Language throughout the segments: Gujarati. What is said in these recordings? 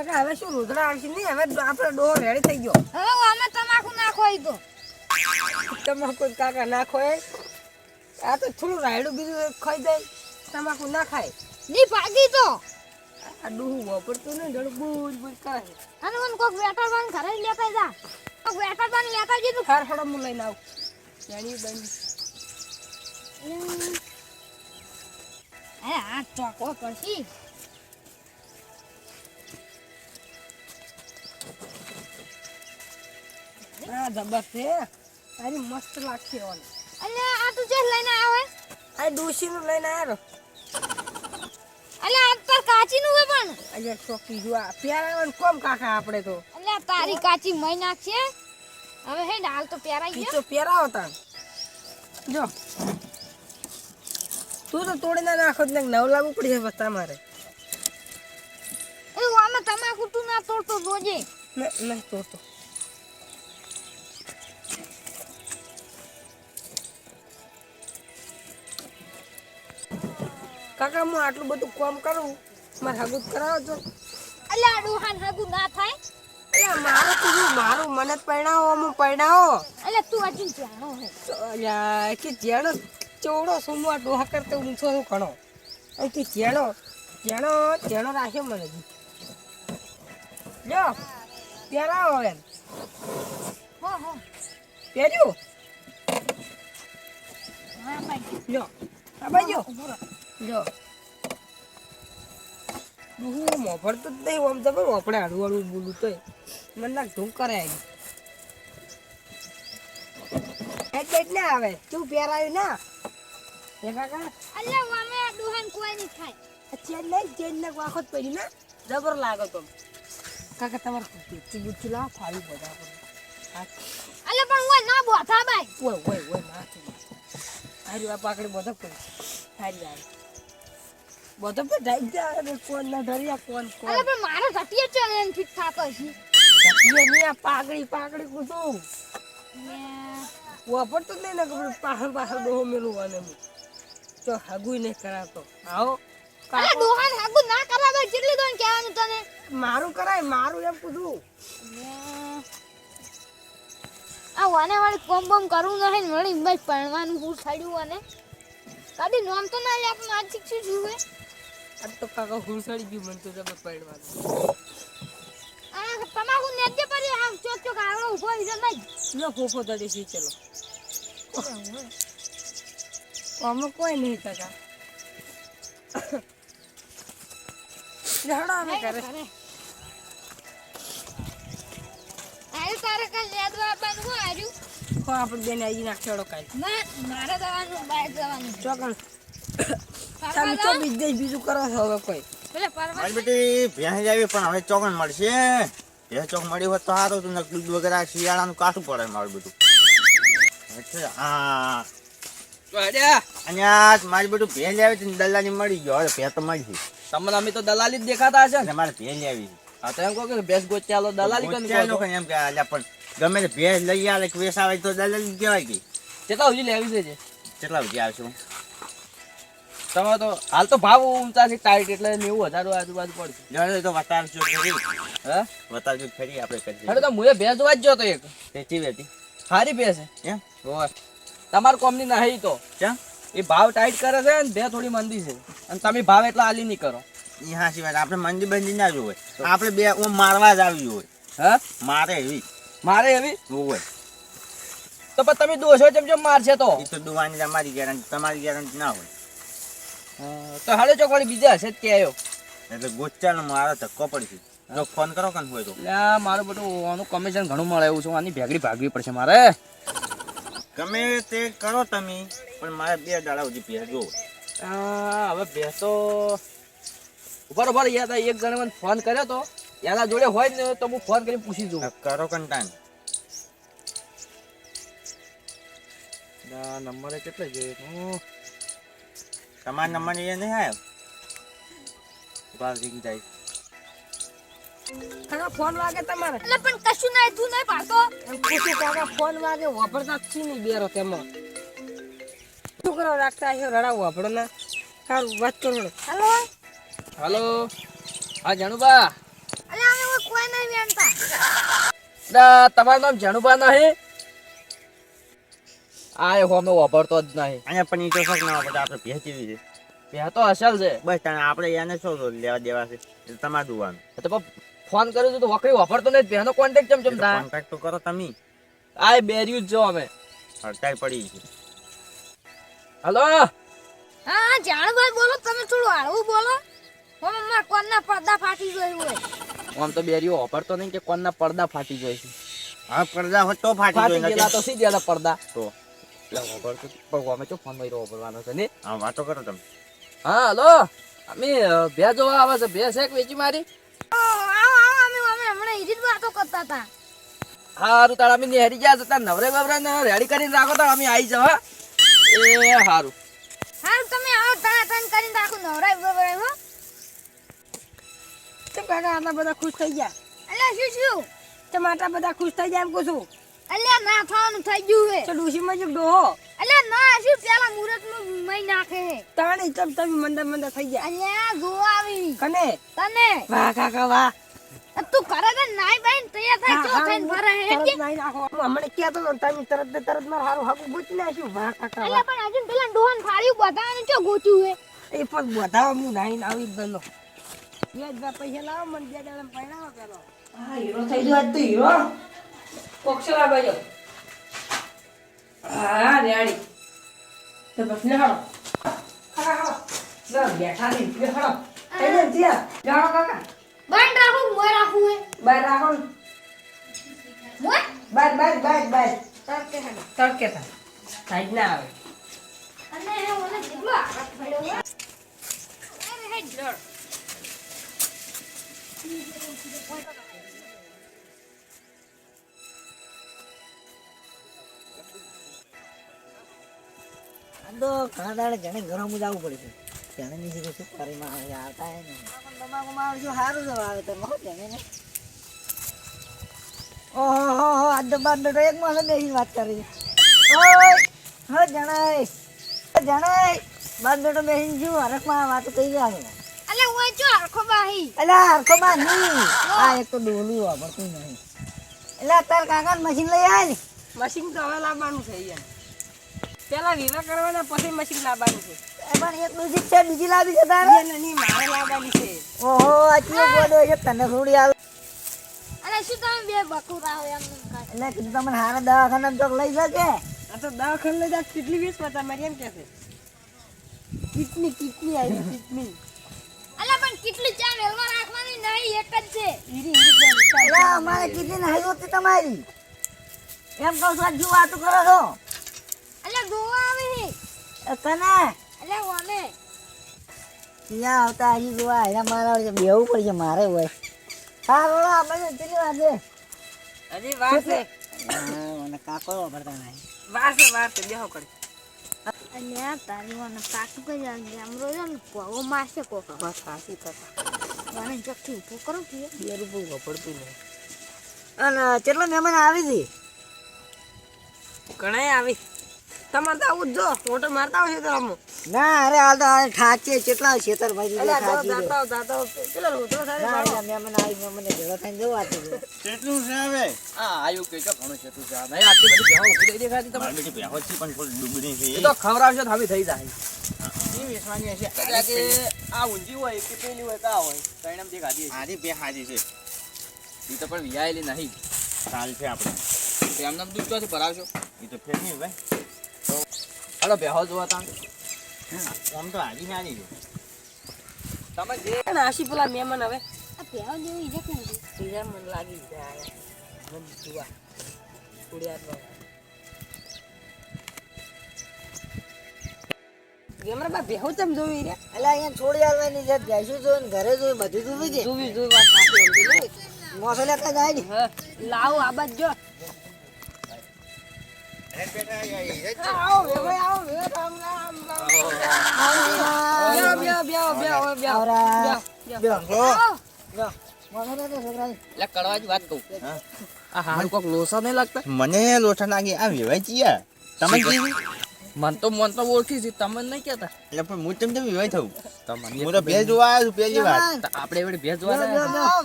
કાકા હવે શું રોતડા આવશે નહીં? હવે આપણો ડોહો રેડી થઈ ગયો. હવે અમે તમાકુ નાખો એ તો તમાકુ કાકા નાખો એ. આ તો થોડું રાયડું બીજું ખાઈ જાય. તમાકુ ના ખાય. ની ભાગી તો. આ ડોહું વાપરતું નહીં જણ બૂજ બૂજ કરે. અને મને કોક વેટર બાન ઘરે લેતા જા. કોક વેટર બાન લેતા જઈતું ખાર ફળો હું લઈને આવું. જાણી બની. અરે આ ચોકો પછી હા જબર છે. તારી મસ્ત લાગશે ઓને. અલે આ તું જે લઈને આવ્યો હે? આ ડોશીનું લઈને આવ્યો અલે આ તાર કાચી નું હે પણ. અહીંયા ચોકી જો આ પ્યારા કોમ કાકા આપણે તો? અલે તારી કાચી મય નાખશે. હવે હે હાલ તો પહેરાઈ ગયો. પહેરાવો તાન જો. તું તો તોડી ના નાખો ને નવ લાવવું પડશે બસ તમારે. એ આમે તમાકુ તું ના તોડતો જોજે. ન- નહીં તોડતો. કાકા હું આટલું બધું કામ કરું મારે હગુત કરાવો છો અલે આડું હાન હગું ના થાય. અલ્યા મારું તું મારું મને પરણાવો હું પરણાવો. અલે તું હજી જાણો હે. અલ્યા કે જેણો ચોવડો સુમવા ડોહા કરતો ઊંચો હું ઘણો. કે જેણો જેણો જેણો રાખ્યો મને જી જો પહેરાવો એમ. હો હો. પહેર્યું? હા ભાઈ જો હા ભાઈ. જો. હું મોફળતો જ નહીં આમ જબર આપણે હળવું હળવું બોલું તો મને લાગ ધૂમ કરે એટલે જ ના આવે. તું પહેરાયું ના? એ કાકા? અલ્લે અમે આ ડોહાન કોઈ નહીં થાય ચેન નહીં ચેન ને વાખો જ પડી ના? જબર લાગો તો. કાકા તમારે તું બુચ્ચું લાવ ફાવી બધા અલે પણ ઓય ના બોથા ભાઈ ઓય ઓય ઓય માથું. હારી આ પાકડી બધો કરી હારી આવી બધો પર જાય જાય કોણ ના ધરિયા કોણ કોણ? અલે પણ મારો ઘટીએ છે એમ ફિટ થાતો છે ની આ વાપરતો નહીં ને પાછળ પાછળ ડોહો મેલું અને તો હગુય નહીં કરાતો. આવો. કાકો ડોહાન હગું ના કરાવે કેટલી દોન કહેવાનું તને? મારું કરાય મારું એમ કીધું આ વાને વાળી કોમ બોમ કરવું નહીં વળી બસ ભણવાનું થયું અને કદી નોમ તો ના લે પણ આજ છું હે આજ તો કાકા હુંસળી ગયું મને તો પડવાનું. આ તમાકુ નેજે પડી આમ ચોક ચોક આવડો ઊભો છે નહીં લો ફોફો તળી સી ચલો. અમે કોઈ નહીં કાકા. લહડા અમે કરે અરે તારે કાલ લેદવા આપવાનું હું આર્યું હો આપણે બેન આવી નાખ્યો કાલ. ના મારે જવાનું બાય જવાનું ચોકણ. તમે તો બીજે બીજું કરો છો હવે કોઈ. મારી બેટી ભેંસ આવી પણ હવે ચોકન મળશે. ભેંસ ચોક મળી હોત તો સારું હતું ને દૂધ વગેરે શિયાળાનું કાઠું પડે મારું હા. બેટું ભેંસ આવી હતી દલાલી મળી ગયો હવે ભેંસ તો મળી છે તમને અમે તો દલાલી જ દેખાતા હશે ને? મારે ભેંસ આવી છે હા તો એમ કહો કે ભેંસ ગોચ ચાલો દલાલી કન ગોત્યા એમ કે અલ્યા પણ ગમે તે ભેંસ લઈ આવે કે વેસ આવે તો દલાલી કહેવાય કે. કેટલા સુધી લેવી છે કેટલા સુધી આવશું? તમે તો હાલ તો ભાવ ઊંચા છે ટાઈટ એટલે નેવું હજાર આજુબાજુ પડશે. જાણે તો વતાવજો ફરી. હા? વતાવજો ફરી આપણે કરી અરે તો મુએ ભેંસ જોવા જ ગયો તો એક. તે ચીવી હતી સારી ભેંસ છે એમ હોવે. તમાર કોમની નહીં તો. ક્યાં એ ભાવ ટાઈટ કરે છે ને બે થોડી મંદી છે. અને તમે ભાવ એટલા આલી નહીં કરો. એ હાસી વાત આપણે મંદી બંદી ના જોવે. આપણે બે ઓમ મારવા જ આવી હોય. હા? મારે એવી. મારે એવી? હોય તો પણ તમે દોષો જેમ જેમ મારશે તો. એ તો દુવાની તમારી ગેરંટી તમારી ગેરંટી ના હોય. તો હાલો ચોક વાળી બીજા હશે જ કે આવ્યો એટલે ગોચાનો મારા ધક્કો પડશે. જો ફોન કરો કન હોય તો. આ મારું બધું આનું કમિશન ઘણું મળે એવું છે આની ભેગડી ભાગવી પડશે મારે. ગમે તે કરો તમે પણ મારે બે દાડા સુધી ભેજો આ હવે ભેસો ઊભા ઊભા યાદ એક જણે મને ફોન કર્યો તો એના જોડે હોય ને તો હું ફોન કરીને પૂછી જોઉં. કરો કંટાન ટાઈમ નંબર કેટલા જોઈએ તમારા નંબર એ નહીં આવ્યો ઊભા થઈ જાય કાકા ફોન વાગે તમારે એટલે પણ કશું નહીં તું નહીં પાડતો એમ પૂછું કાકા ફોન વાગે વાપરતા છી નહીં બેરો તેમાં શું કરો રાખતા છો રડા વાપરો ના સારું વાત કરો હાલો હાલો હા જાણુબા અલે આમ કોઈ નહીં વેણતા ના, તમારું નામ જાણુભા નહીં આ હોમે વાપરતો જ નહીં. અહીંયા પણ ઈ તો ના બધા આપણે ભેંસ જેવી છે. બે તો અસલ છે. બસ તને આપણે એને શું લેવા દેવા છે? એ તમારે જોવાનું. તો પણ ફોન કર્યો તો વકરી વાપરતો નહીં બેનો કોન્ટેક્ટ ચમ ચમ થાય. કોન્ટેક્ટ તો કરો તમે. આ બેર્યું જ જો અમે. હડતાઈ પડી છે. હલો? હા જાણભાઈ બોલો તમે થોડું હળવું બોલો. હું મારા કોનના પડદા ફાટી ગયું હોય. આમ તો બેરીઓ વાપરતો નહીં કે કોનના પડદા ફાટી જાય છે. હા પડદા તો ફાટી જાય તો સી પડદા? તો. અમે તો ફોનમાં ભરવાનો છે ને હા વાતો કરો તમે હા હલો અમે જોવા આવે છે. ભેંસ એક વેચી મારી. આવો આવો અમે અમે હમણાં ઈ જ વાતો કરતા હતા હારું તાર અમે નેહરી ગયા હતા નવરે બવરે ને રેડી કરીને રાખો તો અમે આવી જાવ એ હારું. હારું તમે આવો તને તને કરીને રાખો નવરાય બરાબર હો તો કાકા આટલા બધા ખુશ થઈ ગયા? એટલે શું શું? તમે આટલા બધા ખુશ થઈ ગયા એમ કહું છું. અલ્યા ના થવાનું થઈ ગયું હે. તો ડોશીમાં જો ડોહો. અલ્યા ના શું પેલા મુહૂર્તમાં મઈ નાખે હે. તાણે તમ તમે મંદા મંદા થઈ ગયા. અલ્યા જો આવી. કને? તને. વાહ કાકા વાહ તું કરે ને નાઈ બાઈ તૈયાર થાય હા, થઈને ભરે હે તરત કે નાઈ નાખો. હું હમણાં હતો ને તમે તરત ને તરત મારું હારું હાકું ગોતી નાખ્યું. વાહ કાકા. અલ્યા પણ હજુ પેલા ડોહન ફાડ્યું બધાને ચો ગોચ્યું હે? એ પણ બધા હું નાઈ આવી જ ગયો. બે બે પૈસા લાવો મને બે દાડા પરણાવો કરો હા, હીરો થઈ ગયો આજ તો હીરો. કોકસલા બાજો. હા, રેડી. તો બસ ને હળો બેઠા નહીં. ત્યાં. જાઓ કાકા. બંધ રાખું મોય રાખું હે રાખું. મોય બાય બહાર, બહાર, બહાર. તડકે હે તડકે થાય. સાઈડ ના આવે. અને મને કેટલો આઘાત પડ્યો અરે હે જડ આ તો ઘણા દાડે જણે ઘરમાં જ આવવું પડે છે. જણે ની સીધું શું કરી માં આવે આવતા હે ને. તમાકુમાં આવજો સારું જ આવે તો હો જણે ને. ઓહો હો આ દબા તો એક માણસ બેસીને વાત કરી. ઓય હો જણાય. જણાય. બાર બેટો બેસીને શું હરખમાં વાતો કહી રહ્યા છે અલે હું જો હરખો બાહી. અલે હરખો બા નહીં આ એક તો ડોલું વાપરતું નહીં. એટલે તાર કાકા મશીન લઈ આવે ને. મશીન તો હવે લાવવાનું છે યાર પેલા વિવાહ કરવાના પછી મશીન લાવવાનું છે. એ પણ એક બીજી છે બીજી લાવી છે તારે? નહીં મારે લાવવાની છે. ઓહો આ ગોડો છે તને થોડી આવે. અલે શું તમે બે બકુરા આવો એમ એટલે કીધું તમને હારા દવાખાના ચોક લઈ શકે આ તો દવાખાને લઈ જા કેટલી વીસ પતા મારી એમ કે છે કિડની કિડની આવી કિડની. અલે પણ કેટલી ચા મેલમાં રાખવાની નહીં એક જ છે. અમારે કીધી ને હજુ તમારી. એમ કહો છું હજુ કરો છો. ત્યાં આવતા હજી જોવા એના મારા બેવું પડશે મારે હોય હા રોડો આપણે વાર છે મને કાકો વાપરતા બેહો કરી આ તારી ઓને કાટું કરી આમ જો ને કોવો કોકો હાસી કાકા મને ચોકથી ઊભો કે બે રૂપિયા વપરતું નહીં અને કેટલા મહેમાન આવી હતી ઘણા આવી. તમારે તો આવું જ જો મારતા આવશે તો આમ. ના અરે હાલ તો ઠાચે કેટલા છેતર ભાઈ એટલે ઠાચી જાતા આવો, જાતા આવો. પેલો રોતરો થાય ના ને એટલે આવી થઈને જવું આતું કેટલું છે હવે? હા આયુ તો ઘણું છે. તું જા નહીં આટલી બધી ભેહો ઊભી દેખાતી તમને મારી બેટી છે પણ થોડી ડૂબડી છે. એ તો ખવડાવશો તો હવે થઈ જાય. એ વેચવાની હશે? કે આ ઊંધી હોય કે પેલી હોય કા હોય? પરિણામથી ખાધી હશે. આરી બે હાજી છે. એ તો પણ વિયાયેલી નહીં. ચાલ છે આપણે એમને દૂધ ક્યાંથી ભરાવશો? એ તો ફેર નહીં ભાઈ હાલો બેહો જોવા તાં આમ તો હાજી હાજી છે. તમે જે અને પેલા મહેમાન હવે. આ પેલો જેવું ઈજક નથી બીજા મને લાગી જાય. મને જોવા. ઉડ્યા ગેમરા બા બેહો ચમ જોવી રે એટલે અહીંયા છોડી આવવાની છે ભેંસું જો ને ઘરે જો બધું જોવી છે જોવી જોવી વાત સાચી સમજી લે. મોસલે લેતા જાય લાવો આ બાજ જો. મને લોઠા લાગે આ વેવાય ચિયા. તમે મન તો મન તો ઓળખી છે તમને નહીં કહેતા? એટલે પણ હું તેમ તેમ વિવાહ થયું તમને હું તો ભેજ જોવા આવ્યો છું પહેલી વાર. આપણે એવડે ભેજ જોવા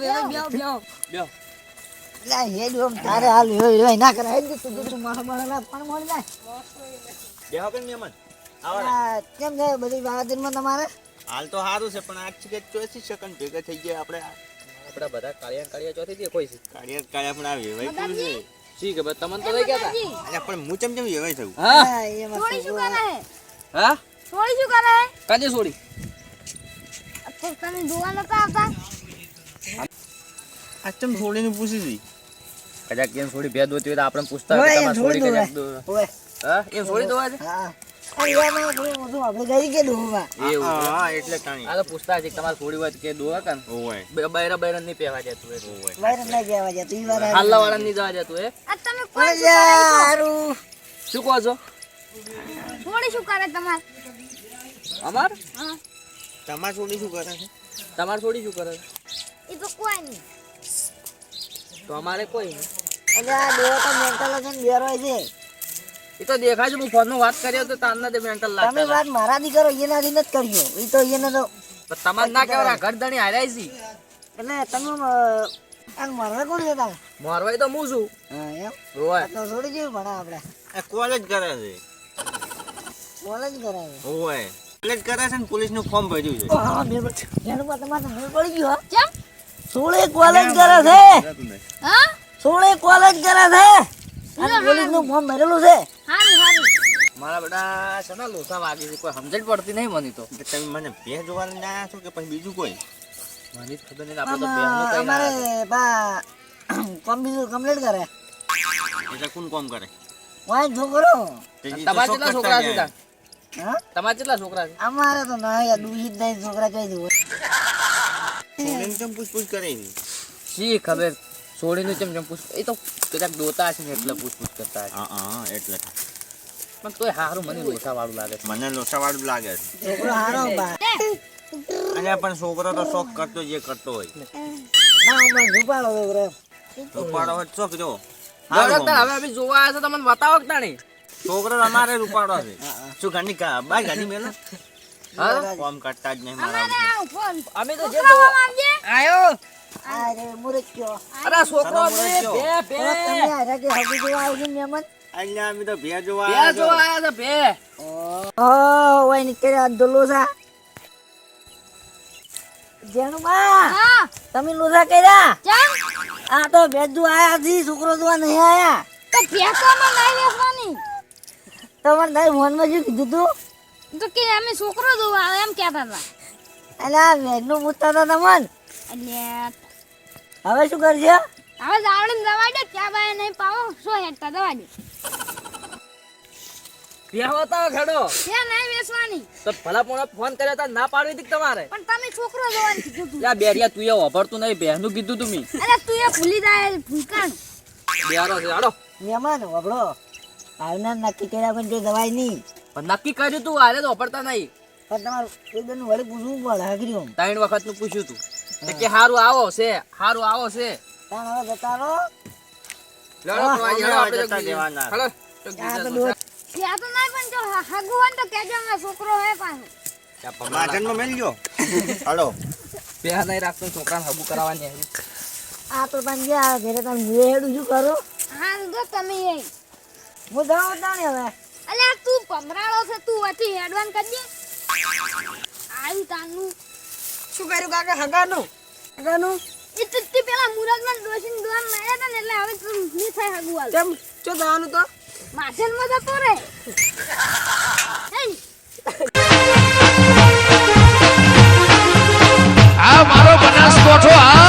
બેહો, તારે હાલ હોય હોય ના કરાય. તું તું મારો મારો ના પણ મોડી ના. બેહો કે મહેમાન. ને. આ, કેમ છે? બધી બાબતમાં તમારે? હાલ તો સારું છે પણ આજ છે ચોથી સેકન્ડ ભેગા થઈ ગયા આપણે. આપણા બધા કાળિયા કાળિયા ચોથી દે કોઈ કાળિયા કાળિયા પણ આવી વિવાહ પૂરું છે. ઠીક હે તમને તો લઈ ગયા મદાજી, અલ્યા પણ હું તેમ વિવાહ થયું? હા? શું કરે? હે? હા સોળી શું કરે? કાજે છોડી? તો તમે જોવા નતા આવતા? આ ચમ છોડીને પૂછી હતી કદાચ કેમ થોડી ભેદ હોતી હોય તો આપણે પૂછતા હોય, તમારે છોડી છોડી દો, કદાચ હોય. હા? એમ થોડી દો આજે હા. આ એમાં થોડું મોટું આપણે ગઈ કે ડોહમાં એવું હા એટલે કાણી આ તો પૂછતા છે તમારે છોડી હોય તો કે દો કાન ઓય. બૈરા બૈરા નહીં પહેવા જતું એ ઓય. બહાર ના જવા જતું ઈ વાર આવી. હાલ્લા વાળા નહીં જવા જતું એ આ તમે કોણ શું છો? કહો છો? સોળી શું કરે તમાર? અમાર? હા. તમાર છોડી શું કરે છે? તમારે છોડી શું કરે એ તો કોઈ નહીં. તો અમારે કોઈ નહીં. આ દેવો તો મેન્ટલ ને બેરોય છે. એ તો દેખાય છે હું ફોનમાં વાત કર્યો તો તારના તે મેન્ટલ તમે વાત મારા મારાથી કરો એનાથી નથી કર્યો એ તો એને તો. પણ ના કહેવાય ઘર ધણી હાર્યા છે એટલે તમે આ મારવા કોણ છે તારે? તો હું છું. હા એમ? રોય. તો છોડી જેવું ભણા આપણે. એ કોલેજ કરે છે. કોલેજ કરાવે ઓય કોલેજ કરે છે ને પોલીસનું ફોર્મ ભર્યું છે. હા, મેં એનું પર તમારે મેં પડી ગયો કેમ સોળે કોલેજ કરે છે? હા? સોળે કોલેજ કરે છે? અને પોલીસનું ફોર્મ ભરેલું છે? મારા બધા છે ને લોસા વાગી છે કોઈ સમજણ પડતી નહીં મને તો. તમે મને બે જોવા લઈને આવ્યા છો કે પછી બીજું કોઈ? મને ખબર નહીં આપણે તો બે નું કઈ અમારે બા કોમ બીજું કમ્પ્લીટ કરે. એટલે કોણ કોમ કરે? વાય છોકરો. તમારે કેટલા છોકરા છે તમારા કેટલા છોકરા છે. અમારે તો ના યાર દુહિત નહીં છોકરા કઈ દઉં છોડીને કેમ પૂછપૂછ કરે શી ખબર? છોડીનું ચમ ચમ પૂછ એ તો કદાચ દોતા છે ને એટલે પૂછપૂછ કરતા હા હા એટલે. પણ તોય હારું મને લોસા વાળું લાગે છે. મને લોસાવાળું લાગે છે. છોકરો હારો બા. અને પણ છોકરો તો શોખ કરતો જે કરતો હોય. ના હું મને છોકરો રૂપાડો હોય શોખ જો હવે હવે જોવા આવ્યા છો તમને બતાવો કે તાણી. છોકરો અમારે રૂપાડો છે. શું ઘરની કા બાય ઘરની મેલો? હા? કાઢતા જ નહીં મારા ફોન અમે તો જે આયો. અરે મુરચ્યો અરે છોકરો બે બે. તમે હારે કે હજી જોવા આવજો ને મહેમાન? અહીંયા અમે તો ભે જોવા બે જોવા. આવ્યા છે બે ઓ ઓય નીકળ્યા દોલો સા જેનું હા. તમે લોસા કર્યા? ચમ. આ તો ભેજુ આયા છી છોકરો જોવા નહીં આયા. તો ભેંસોમાં નહીં વેચવાની તમારે તારી ફોનમાં શું કીધું તું? તો કે અમે છોકરો જોવા આવે એમ કહેતા હતા. એટલે આ ભેજનું પૂછતા હતા તમને? એટલે હવે શું કરશે હવે જાવડીને દવા દે ક્યાં બાય નહીં પાવો સો હેઠતા દવા દે? નહીં તો ભલા પોણા ફોન કર્યો તા ના પાડવી હતી તમારે? પણ તમે છોકરો જોવાનું કીધું તું. યા બેરિયા તું એ વાપરતું નહીં બહેનું કીધું તું મી. અરે તું એ ભૂલી જાય ભૂલકાણ. બેરો છે મહેમાન આવનાર નક્કી કર્યા પણ તે દવાઈ નહીં. નક્કી કર્યું તું હારે તો વાપરતા નહીં. પણ તમારું એક બેન વળી પૂછવું પડે હાકરી ઓમ ત્રણ વખતનું પૂછ્યું તું. કે હારું આવો છે હારું આવો છે. તાણ હવે જતા રહો. લડો હા, પ્રવાહી, અમે આપણે જતા દેવાના. હાલો આ તો ત્યાં તો નહીં પણ જો હાગુ હોય તો કેજો અમારો છોકરો હે પાછો. ત્યાં પગલા મેલ ગયો હાલો. બે નહીં રાખતો છોકરાને હાગુ કરાવવાની આવી. આ તો તને ગયા ઘરે તમે મેળું હેડું શું કરું? હા તો તમે એ હું તા ને હવે. અલ્યા તું પમરાળો છે તું વચ્ચે હેડવાન કરજે. આઈ તાનું. શું કર્યું કાકા? હગાનું? હગાનું? એ ચિત્તી પેલા મુરગના દોશીન દુવાન માર્યા હતા ને એટલે હવે તું ની થાય હગુવાલ તેમ ચો જવાનું તો? માથેલમાં જતો રે આ મારો બનાસ કોઠો આ